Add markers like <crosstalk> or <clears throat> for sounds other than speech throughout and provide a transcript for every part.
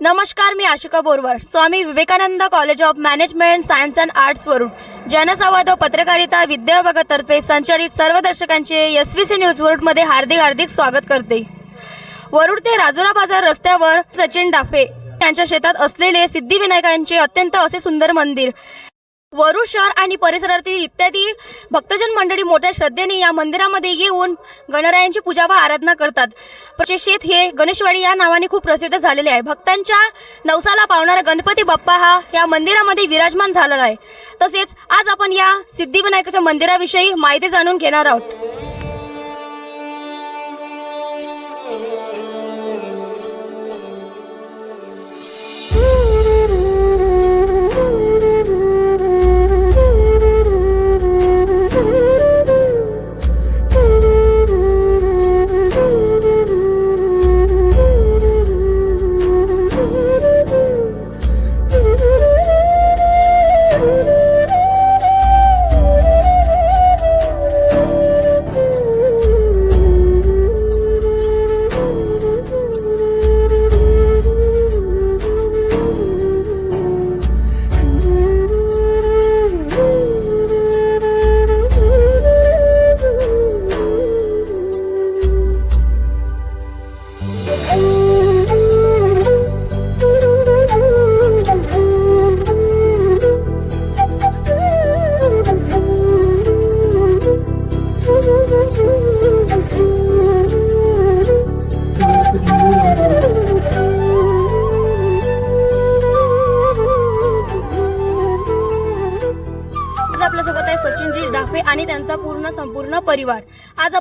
नमस्कार मी Ashika Borwar Swami Vivekananda college of management science and arts वरून जनसंवाद व पत्रकारिता विद्याविभागातर्फे संचालित सर्व दर्शकांचे एस व्ही सी न्यूज वरुडमध्ये हार्दिक हार्दिक स्वागत करते. वरुड ते राजुरा बाजार रस्त्यावर सचिन डाफे यांच्या शेतात असलेले सिद्धिविनायकांचे अत्यंत असे सुंदर मंदिर. वरुड शहर आणि परिसरातील इत्यादी भक्तजन मंडळी मोठ्या श्रद्धेने या मंदिरामध्ये येऊन गणरायांची पूजा व आराधना करतात. शेत हे गणेशवाडी या नावाने खूप प्रसिद्ध झालेले आहे. भक्तांच्या नवसाला पावणारा गणपती बाप्पा हा या मंदिरामध्ये विराजमान झालेला आहे. तसेच आज आपण या सिद्धिविनायकाच्या मंदिराविषयी माहिती जाणून घेणार आहोत.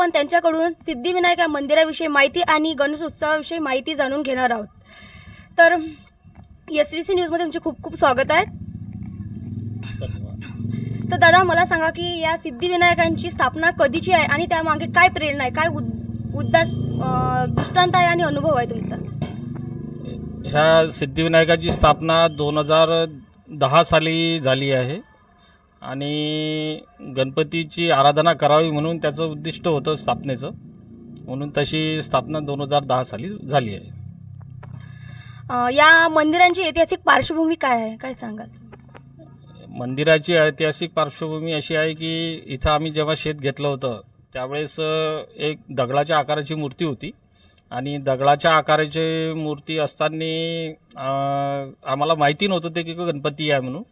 आपण त्यांच्याकडून सिद्धिविनायक या मंदिराविषयी माहिती आणि गणेश उत्सवाविषयी माहिती जाणून घेणार आहोत. तर एस व्ही सी न्यूजमध्ये तुमचे खूप खूप स्वागत आहे. तर दादा मला सांगा की या सिद्धिविनायकांची स्थापना कधीची आहे आणि त्यामागे काय प्रेरणा आहे? काय उद उद्दाश दृष्टांत आहे आणि अनुभव आहे तुमचा? ह्या सिद्धिविनायकाची स्थापना दोन हजार दहा साली झाली आहे. आणि गणपतीची आराधना करावी म्हणून त्याचं उद्दिष्ट होतं स्थापनेचं. म्हणून तशी स्थापना दोन हजार दहा साली झाली आहे. या मंदिरांची ऐतिहासिक पार्श्वभूमी काय आहे? काय सांगाल? मंदिराची ऐतिहासिक पार्श्वभूमी अशी आहे की इथं आम्ही जेव्हा शेत घेतलं होतं त्यावेळेस एक दगडाच्या आकाराची मूर्ती होती. आणि दगडाच्या आकाराची मूर्ती असताना आम्हाला माहिती नव्हतं ते की गणपती आहे म्हणून.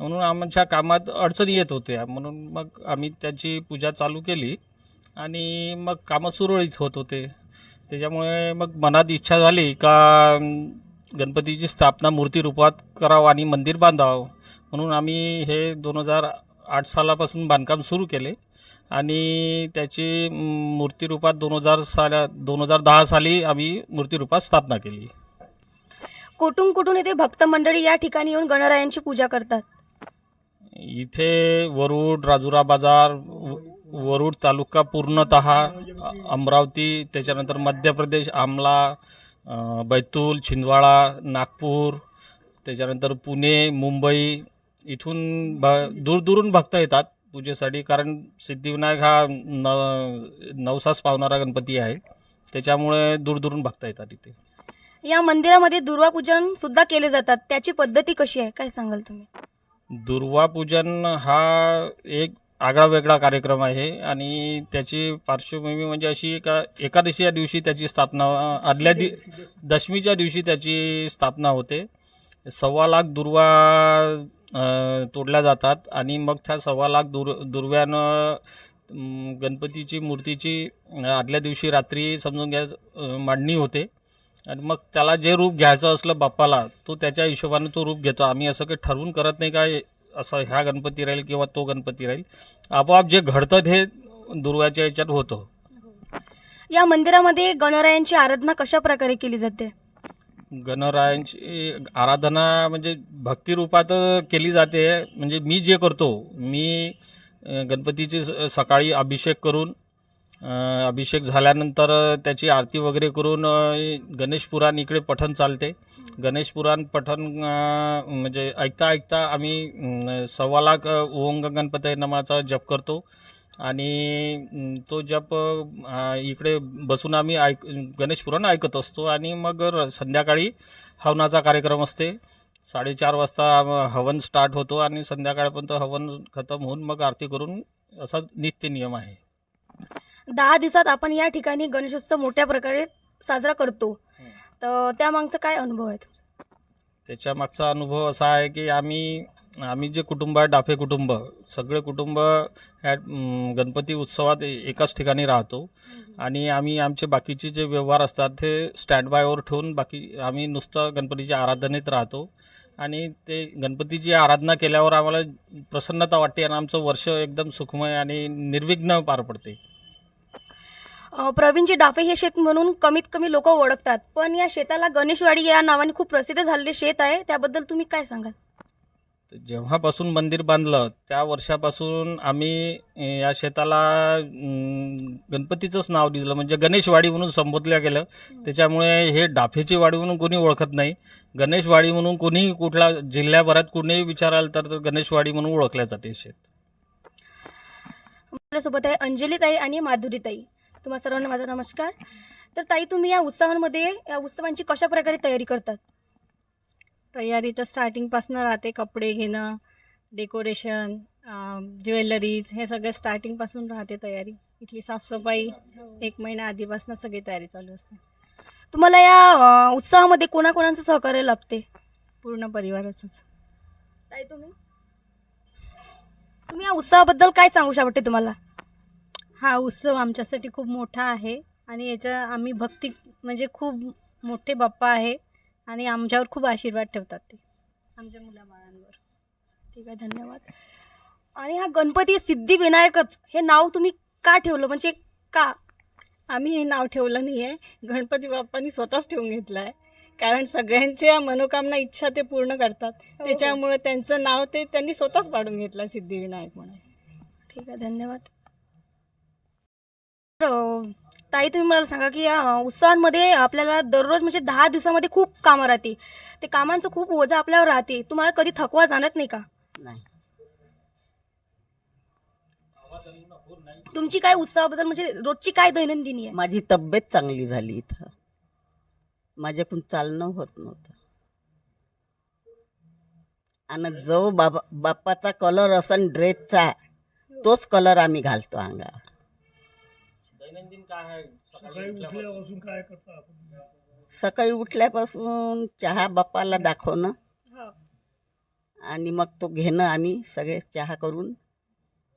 म्हणून आमच्या कामात अडचणी येत होत्या. म्हणून मग आम्ही त्याची पूजा चालू केली आणि मग कामं सुरळीत होत होते. त्याच्यामुळे मग मनात इच्छा झाली का गणपतीची स्थापना मूर्ती रूपात करावं आणि मंदिर बांधावं. म्हणून आम्ही हे दोन हजार आठ सालापासून बांधकाम सुरू केले आणि त्याची मूर्तिरूपात मूर्ती रूपात दोन हजार साला दोन हजार दहा साली आम्ही मूर्ती रूपात स्थापना केली. कुठून कुठून इथे भक्त मंडळी या ठिकाणी येऊन गणरायांची पूजा करतात? इथे वरुड राजुरा बाजार व- वरुड तालुका पूर्णत अमरावती त्याच्यानंतर मध्य प्रदेश आमला बैतूल छिंदवाडा नागपूर त्याच्यानंतर पुणे मुंबई इथून ब दूरदूरून भक्त येतात पूजेसाठी कारण सिद्धिविनायक हा न नवसास पावणारा गणपती आहे. त्याच्यामुळे दूरदूरून भक्त येतात इथे. या मंदिरामध्ये दुर्वापूजन सुद्धा केले जातात. त्याची पद्धती कशी आहे? काय सांगाल तुम्ही? दुर्वापूजन हा एक आगळा वेगळा कार्यक्रम आहे आणि त्याची पार्श्वभूमी म्हणजे अशी का एकादशीच्या दिवशी त्याची स्थापना आदल्या दि दशमीच्या दिवशी त्याची स्थापना होते. सव्वा लाख दुर्वा तोडल्या जातात आणि मग त्या सव्वा लाख दुर दुर्व्यानं गणपतीची मूर्तीची आदल्या दिवशी रात्री समजून घ्या मांडणी होते. आणि मग त्याला जे रूप घ्यायचं असलं बाप्पाला तो त्याच्या हिशोबाने तो रूप घेतो. आम्ही असं काही ठरवून करत नाही का असं ह्या गणपती राहील किंवा तो गणपती राहील. आपोआप जे घडतं हे दुर्वाच्या याच्यात होतं. या मंदिरामध्ये गणरायांची आराधना कशा प्रकारे केली जाते? गणरायांची आराधना म्हणजे भक्तिरूपात केली जाते. म्हणजे मी जे करतो मी गणपतीची सकाळी अभिषेक करून अभिषेक झाल्यानंतर त्याची आरती वगैरे करून गणेश पुराण इकडे पठण चालते. गणेश पुराण पठण म्हणजे ऐकता ऐकता आम्ही सव्वा लाख ओंग गणपती नामाचा जप करतो. आणि तो जप इकडे बसून आम्ही ऐक गणेश पुराण ऐकत असतो. आणि मग र संध्याकाळी हवनाचा कार्यक्रम असते. साडेचार वाजता हवन स्टार्ट होतो आणि संध्याकाळपर्यंत हवन खतम होऊन मग आरती करून असा नित्य नियम आहे. दहा दिवसात आपण या ठिकाणी गणेशोत्सव मोठ्या प्रकारे साजरा करतो. तर त्यामागचा काय अनुभव आहे तुमचा? त्याच्या मागचा अनुभव असा आहे की आम्ही आम्ही जे कुटुंब आहे डाफे कुटुंब सगळे कुटुंब ह्या गणपती उत्सवात एकाच ठिकाणी राहतो. आणि आम्ही आमचे बाकीचे जे व्यवहार असतात ते स्टँड बायवर ठेवून बाकी आम्ही नुसतं गणपतीच्या आराधनेत राहतो. आणि ते गणपतीची आराधना केल्यावर आम्हाला प्रसन्नता वाटते आणि आमचं वर्ष एकदम सुखमय आणि निर्विघ्न पार पडते. प्रवीणजी डाफे हे शेत म्हणून कमीत कमी लोक ओळखतात. पण या शेताला गणेशवाडी या नावाने खूप प्रसिद्ध झालेले शेत आहे. त्याबद्दल तुम्ही काय सांगाल? जेव्हापासून मंदिर बांधलं त्या वर्षापासून आम्ही या शेताला गणपतीचंच नाव दिलं. म्हणजे गणेशवाडी म्हणून संबोधलं गेलं. त्याच्यामुळे हे डाफेची वाडी म्हणून कोणी ओळखत नाही. गणेशवाडी म्हणून कोणी कुठला जिल्ह्याभरात कोणीही विचाराल तर गणेशवाडी म्हणून ओळखल्या जाते शेत. आपल्यासोबत आहे अंजली ताई आणि माधुरी ताई तुम्हा सर्वांना माझा नमस्कार. तर ताई तुम्ही या उत्सवांमध्ये या उत्सवांची कशा प्रकारे तयारी करतात? तयारी तर स्टार्टिंगपासून राहते. कपडे घेणं डेकोरेशन ज्वेलरीज हे सगळं स्टार्टिंगपासून राहते तयारी. इथली साफसफाई एक महिना आधीपासून सगळी तयारी चालू असते. तुम्हाला या उत्सवामध्ये कोणाकोणाचं सहकार्य लाभते? पूर्ण परिवाराचंच. ताई तुम्ही? तुम्ही या उत्सवाबद्दल काय सांगू शकते तुम्हाला? हा उत्सव आमच्यासाठी खूप मोठा आहे आणि याच्या आम्ही भक्ती म्हणजे खूप मोठे बाप्पा आहे आणि आमच्यावर खूप आशीर्वाद ठेवतात ते आमच्या मुलाबाळांवर. ठीक आहे धन्यवाद. आणि हा गणपती सिद्धिविनायकच हे नाव तुम्ही का ठेवलं? म्हणजे का? आम्ही हे नाव ठेवलं नाही आहे गणपती बाप्पांनी स्वतःच ठेवून घेतलं आहे कारण सगळ्यांच्या मनोकामना इच्छा ते पूर्ण करतात. त्याच्यामुळे त्यांचं नाव ते त्यांनी स्वतःच पाडून घेतलं सिद्धिविनायक म्हणून. ठीक आहे धन्यवाद. ताई तुम्ही मला सांगा की या उत्सवांमध्ये आपल्याला दररोज म्हणजे दहा दिवसामध्ये खूप कामं राहते ते कामांचं खूप ओझं आपल्यावर राहते तुम्हाला कधी थकवा जाणत नाही का? नाही. तुमची काय उत्सवाबद्दल म्हणजे रोजची काय दैनंदिनी आहे? माझी तब्येत चांगली झाली इथं. माझ्याकडून चालणं होत नव्हतं. आणि जो बाबा बाप्पाचा कलर असन ड्रेसचा तोच कलर आम्ही घालतो अंगावर. दैनंदिन काय आहे? सकाळी उठल्यापासून? सकाळी उठल्यापासून चहा बाप्पाला दाखवणं. आणि मग तो घेणं आम्ही सगळे चहा करून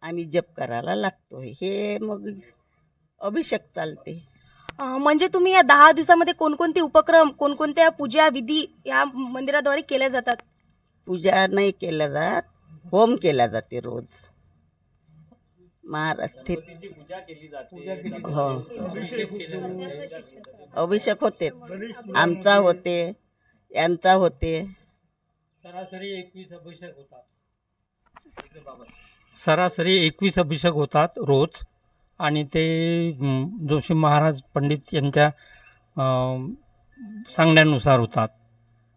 आम्ही जप करायला लागतो हे मग अभिषेक चालते. अ, म्हणजे तुम्ही या दहा दिवसामध्ये कोणकोणते उपक्रम कोणकोणत्या पूजा विधी या मंदिराद्वारे केल्या जातात? पूजा नाही केल्या जात होम केला जाते रोज. जाते. हो. अभिषेक होतेच आमचा होते. यांचा होते. सरासरी एकवीस अभिषेक होतात. सरासरी एकवीस अभिषेक होतात रोज. आणि ते जोशी महाराज पंडित यांच्या सांगण्यानुसार होतात.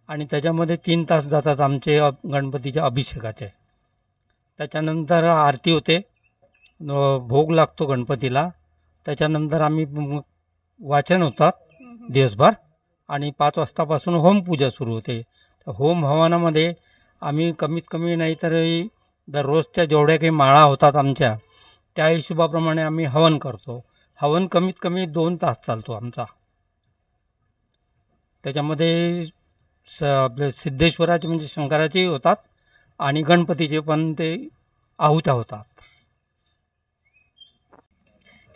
आणि त्याच्यामध्ये तीन तास जातात आमचे गणपतीच्या अभिषेकाचे. त्याच्यानंतर आरती होते. भोग लागतो गणपतीला. त्याच्यानंतर आम्ही वाचन होतात दिवसभर आणि पाच वाजतापासून होमपूजा सुरू होते. तर होम हवनामध्ये आम्ही कमीत कमी नाही तर दररोजच्या जेवढ्या काही माळा होतात आमच्या त्या हिशोबाप्रमाणे आम्ही हवन करतो. हवन कमीत कमी दोन तास चालतो आमचा. त्याच्यामध्ये स आपले सिद्धेश्वराचे म्हणजे शंकराचेही होतात आणि गणपतीचे पण ते आहुत्या होतात.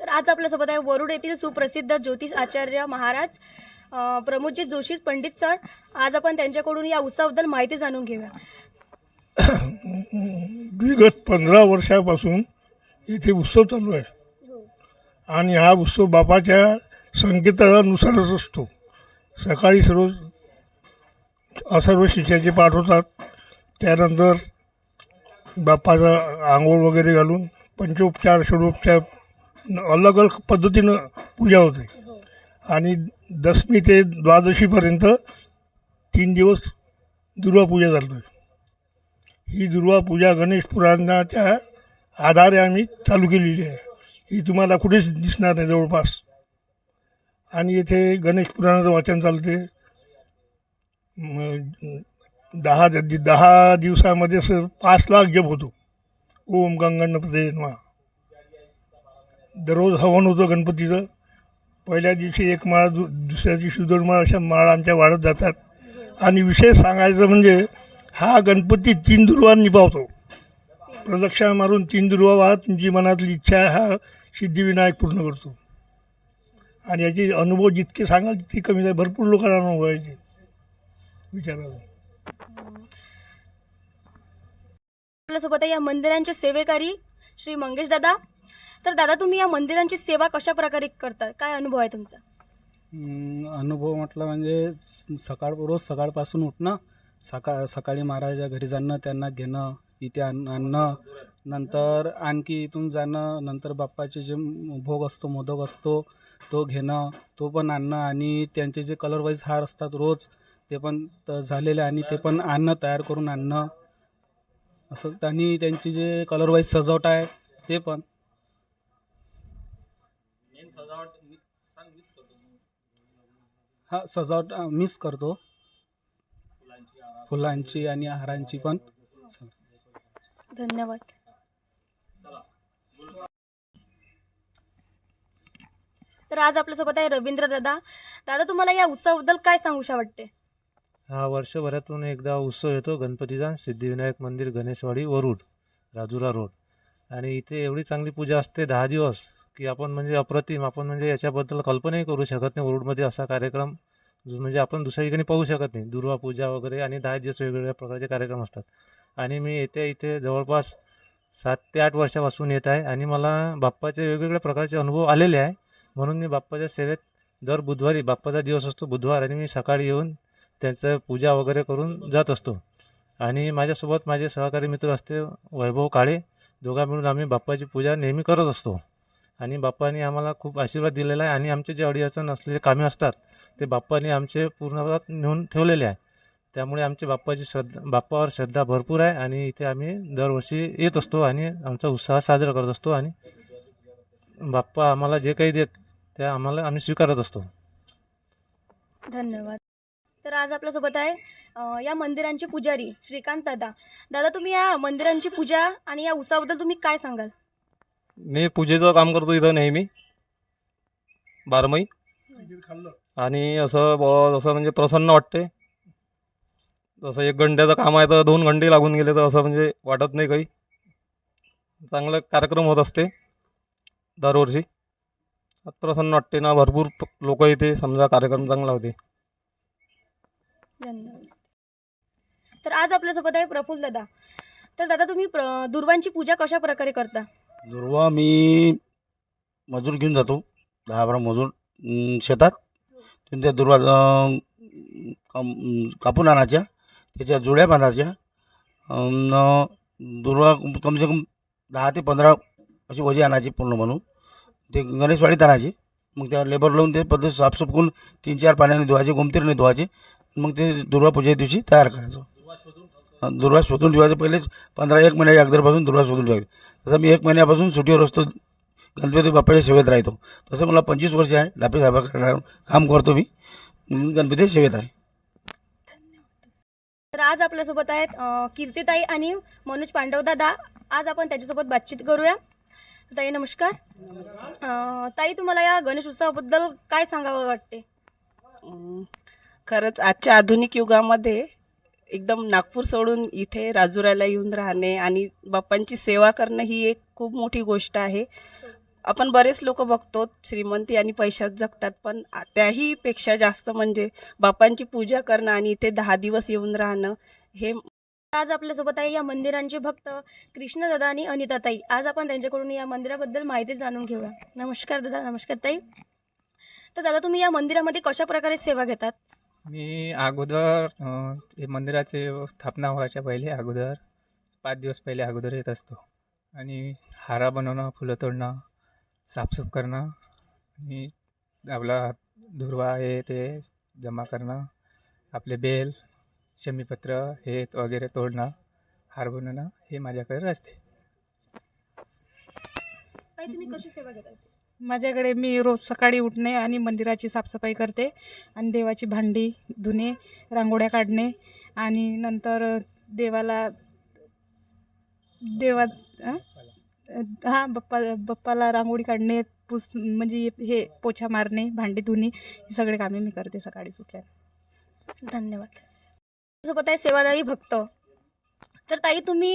तर आज आपल्यासोबत आहे वरुड येथील सुप्रसिद्ध ज्योतिष आचार्य महाराज अ, प्रमोदजी जोशी पंडित सर. आज आपण त्यांच्याकडून या उत्सवाबद्दल माहिती जाणून घेऊया. <clears throat> विगत पंधरा वर्षापासून इथे उत्सव चालू आहे. आणि हा उत्सव बापाच्या संकेतानुसारच असतो. सकाळी सर्व अथर्व शिष्याचे पाठ होतात. त्यानंतर बाप्पाचा आंघोळ वगैरे घालून पंचोपचार षडोपचार अलग अलग पद्धतीनं पूजा होते. आणि दशमी ते द्वादशीपर्यंत तीन दिवस दुर्गापूजा चालते ही दुर्गापूजा गणेश पुराणाच्या आधारे आम्ही चालू केलेली आहे. ही तुम्हाला कुठेच दिसणार नाही जवळपास. आणि येथे गणेश पुराणाचं वाचन चालते. दहा दहा दिवसामध्ये असं पाच लाख जप होतो. ओम गंगणपते प्रदेश दररोज हवन होतं गणपतीचं. पहिल्या दिवशी एक माळ दु दुसऱ्या दिवशी दोन माळ अशा माळा आमच्या वाढत जातात. आणि विशेष सांगायचं म्हणजे हा गणपती तीन दुर्वा निभावतो. प्रदक्षिणा मारून तीन दुर्वा वाहत तुमची मनातली इच्छा हा सिद्धिविनायक पूर्ण करतो. आणि याचे अनुभव जितके सांगाल तितके कमी आहे भरपूर लोकांना अनुभव यायचे याचे विचारायला आपल्यासोबत या मंदिरांचे सेवेकारी श्री मंगेश दादा. तर दादा तुम्ही या मंदिरांची सेवा कशा प्रकारे करता काय अनुभव आहे तुमचा? अनुभव म्हटलं म्हणजे स- सकाळ रोज सकाळपासून उठणं सकाळ सकाळी महाराजाच्या घरी जाणं त्यांना घेणं इथे आण आणणं नंतर आणखी इथून जाणं नंतर बाप्पाचे जे म- भोग असतो मोदक असतो तो घेणं तो पण आणणं आणि त्यांचे जे कलर वाईज हार असतात रोज ते पण त- झालेले आणि ते पण आणणं तयार करून आणणं असं आणि त्यांची जे कलर वाईज सजावट आहे ते पण. हा सजावट अ, मीच करतो. फुलांची आणि हारांची पण. धन्यवाद. तर आज आपल्यासोबत आहे रवींद्र दादा. दादा तुम्हाला या उत्सवाबद्दल काय सांगूशा वाटते? हा वर्षभरातून एकदा उत्सव येतो. गणपतीचा सिद्धिविनायक मंदिर गणेशवाडी वरुड राजुरा रोड. आणि इथे एवढी चांगली पूजा असते दहा दिवस. की आपण म्हणजे अप्रतिम आपण म्हणजे याच्याबद्दल कल्पनाही करू शकत नाही. वरुडमध्ये असा कार्यक्रम जो म्हणजे आपण दुसऱ्या ठिकाणी पाहू शकत नाही. दुर्वा पूजा वगैरे आणि दहा दिवस वेगवेगळ्या प्रकारचे कार्यक्रम असतात. आणि मी येत्या इथे जवळपास सात ते आठ वर्षापासून येत आहे आणि मला बाप्पाचे वेगवेगळ्या प्रकारचे अनुभव आलेले आहे. म्हणून मी बाप्पाच्या सेवेत दर बुधवारी बाप्पाचा दिवस असतो बुधवार आणि मी सकाळी येऊन त्यांचं पूजा वगैरे करून जात असतो. आणि माझ्यासोबत माझे सहकारी मित्र असते वैभव काळे. दोघा मिळून आम्ही बाप्पाची पूजा नेहमी करत असतो. आणि बाप्पाने आम्हाला खूप आशीर्वाद दिलेला आहे. आणि आमचे जे अडीअडचण असलेले कामे असतात ते बाप्पाने आमचे पूर्णपणात नेऊन ठेवलेले आहे. त्यामुळे आमची बाप्पाची श्रद्धा बाप्पावर श्रद्धा भरपूर आहे आणि इथे आम्ही दरवर्षी येत असतो आणि आमचा उत्साह साजरा करत असतो आणि बाप्पा आम्हाला जे काही देत ते आम्हाला आम्ही स्वीकारत असतो. धन्यवाद. तर आज आपल्यासोबत आहे या मंदिरांचे पुजारी श्रीकांत दादा. दादा तुम्ही या मंदिरांची पूजा आणि या उत्सवाबद्दल तुम्ही काय सांगाल? मी पूजेचं काम करतो इथं नेहमी. बारमई खाल्लं. आणि असं ब असं म्हणजे प्रसन्न वाटते जसं एक घंट्याचं काम आहे तर दोन घंटे लागून गेले तर असं म्हणजे वाटत नाही काही. चांगलं कार्यक्रम होत असते दरवर्षी. प्रसन्न वाटते ना भरपूर लोक इथे समजा कार्यक्रम चांगला होते. धन्यवाद. तर आज आपल्यासोबत आहे प्रफुल्ल दादा तर दादा तुम्ही प्र दुर्वांची पूजा कशा प्रकारे करता? दुर्वा मी मजूर घेऊन जातो दहा बारा मजूर शेतात. तिथून त्या दुर्वा कापून आणायच्या त्याच्या जुड्या बांधायच्या. दुर्वा कमसे कम दहा ते पंधरा अशी वजे आणायची पूर्ण म्हणून. ते गणेशवाडीत आणायची. मग त्या लेबर लावून ते पद्धत साफसूफ करून तीन चार पाण्याने धुवायचे गोमतीरने धुवायचे. मग ते दुर्वा दिवशी तयार करायचं. दुर्वा शोधून ठेवायचं पहिलेच पंधरा एक महिन्याच्या अगोदरपासून दुर्वा शोधून ठेवायची. तसं मी एक महिन्यापासून सुट्टीवर असतो गणपती बाप्पाच्या सेवेत राहतो. तसं मला पंचवीस वर्ष आहे डापे साहेबाकडे काम करतो मी. म्हणून गणपती सेवेत आहे. तर आज आपल्यासोबत आहेत कीर्तिताई आणि मनोज पांडव दादा. आज आपण त्याच्यासोबत बातचीत करूया. ताई नमस्कार. ताई तुम्हाला या गणेश उत्सवाबद्दल काय सांगावं वाटते? खरंच आजच्या आधुनिक युगामध्ये एकदम नागपूर सोडून इथे राजुराला येऊन राहणे आणि बाप्पांची सेवा करणं ही एक खूप मोठी गोष्ट आहे. आपण बरेच लोक बघतो श्रीमंती आणि पैशात जगतात पण त्याही पेक्षा जास्त म्हणजे बाप्पांची पूजा करणं आणि इथे दहा दिवस येऊन राहणं हे आज आपल्यासोबत आहे या मंदिरांचे भक्त कृष्णदादा आणि अनिताताई आज आपण त्यांच्याकडून या मंदिराबद्दल माहिती जाणून घेऊया. नमस्कार दादा नमस्कार ताई. तर दादा तुम्ही या मंदिरामध्ये कशा प्रकारे सेवा घेतात? मी अगोदर हे मंदिराचे स्थापना व्हायच्या पहिले अगोदर पाच दिवस पहिले अगोदर येत असतो. आणि हारा बनवणं फुलं तोडणं साफसूफ करणं आणि आपला दुर्वा हे ते जमा करणं आपले बेल शमीपत्र हे वगैरे तोडणं हार बनवणं हे माझ्याकडे असते तुम्ही कशी सेवा घेता माझ्याकडे मी रोज सकाळी उठणे आणि मंदिराची साफसफाई करते आणि देवाची भांडी धुणे रांगोळ्या काढणे आणि नंतर देवाला देवा हां बप्पा बप्पाला रांगोळी काढणे पुस म्हणजे हे पोछा मारणे भांडी धुणे हे सगळे कामे मी करते सकाळी उठल्या. धन्यवाद. सोबत आहे सेवादारी भक्त. तर ताई तुम्ही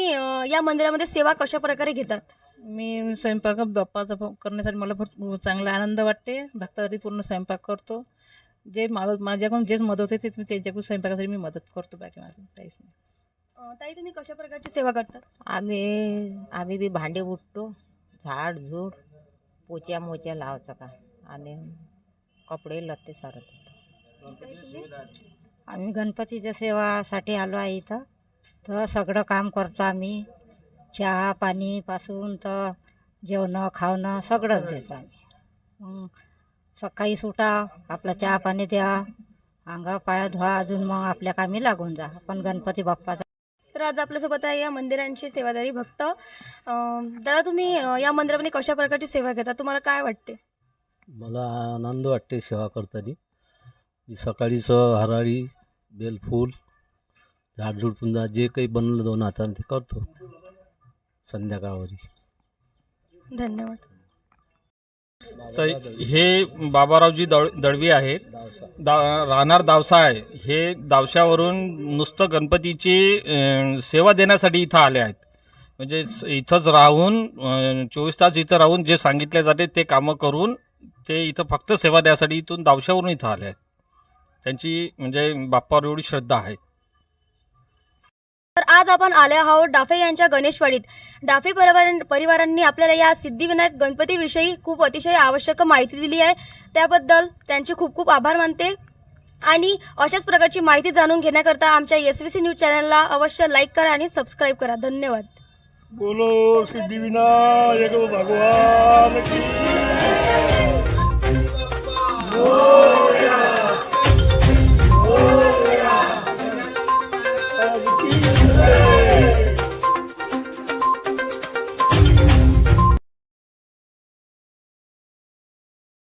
या मंदिरामध्ये सेवा कशा प्रकारे घेतात? मी स्वयंपाक बाप्पाचा करण्यासाठी मला भरपूर चांगला आनंद वाटते. भक्तासाठी पूर्ण स्वयंपाक करतो. जे मला माझ्याकडून जेच मदत होते तेच मी त्यांच्याकडून स्वयंपाकासाठी मी मदत करतो. बाकी माझं काहीच नाही. ताई तुम्ही कशा प्रकारची सेवा करतात आम्ही आम्ही बी भांडे उठतो झाड झूड पोच्या मोच्या लावायचं का? आणि कपडे लत्ते सारत होतो? आम्ही गणपतीच्या सेवासाठी आलो आहे इथं. तर सगळं काम करतो आम्ही. चहा पाणीपासून तर जेवणं खावणं सगळंच देतो आम्ही. मग सकाळी सुटा आपला चहा पाणी द्या अंगा पाया धुवा अजून मग आपल्या कामी लागून जा. पण गणपती बाप्पाचा तर आज आपल्यासोबत आहे या मंदिरांची सेवादारी भक्त. अं, दादा तुम्ही अं, या मंदिरामध्ये कशा प्रकारची सेवा घेता? तुम्हाला काय वाटते? मला आनंद वाटते सेवा करताना. मी सकाळीच हराळी बेलफूल झाडझूड पुंजा जे काही बनलं दोन हाताने ते करतो. संध्याकाळवरी. धन्यवाद. तर हे बाबारावजी दळ दळवी आहेत दा राहणार दावसा आहे. हे दावशावरून नुसतं गणपतीची अं, सेवा देण्यासाठी इथं आले आहेत. म्हणजे स- इथंच राहून चोवीस तास इथं राहून जे सांगितले जाते ते कामं करून ते इथं फक्त सेवा द्यासाठी इथून दावशावरून इथं आले आहेत. त्यांची म्हणजे बाप्पावर एवढी श्रद्धा आहे. आज आपण आले आहोत डाफे यांच्या गणेशवाडीत. डाफे परिवार परिवारांनी आपल्याला या सिद्धिविनायक गणपतीविषयी खूप अतिशय आवश्यक माहिती दिली आहे. त्याबद्दल त्यांचे खूप खूप आभार मानते. आणि अशाच प्रकारची माहिती जाणून घेण्याकरता आमच्या एस व्ही सी न्यूज चॅनलला अवश्य लाईक करा आणि सबस्क्राईब करा. धन्यवाद. बोलो सिद्धिविनायक भगवान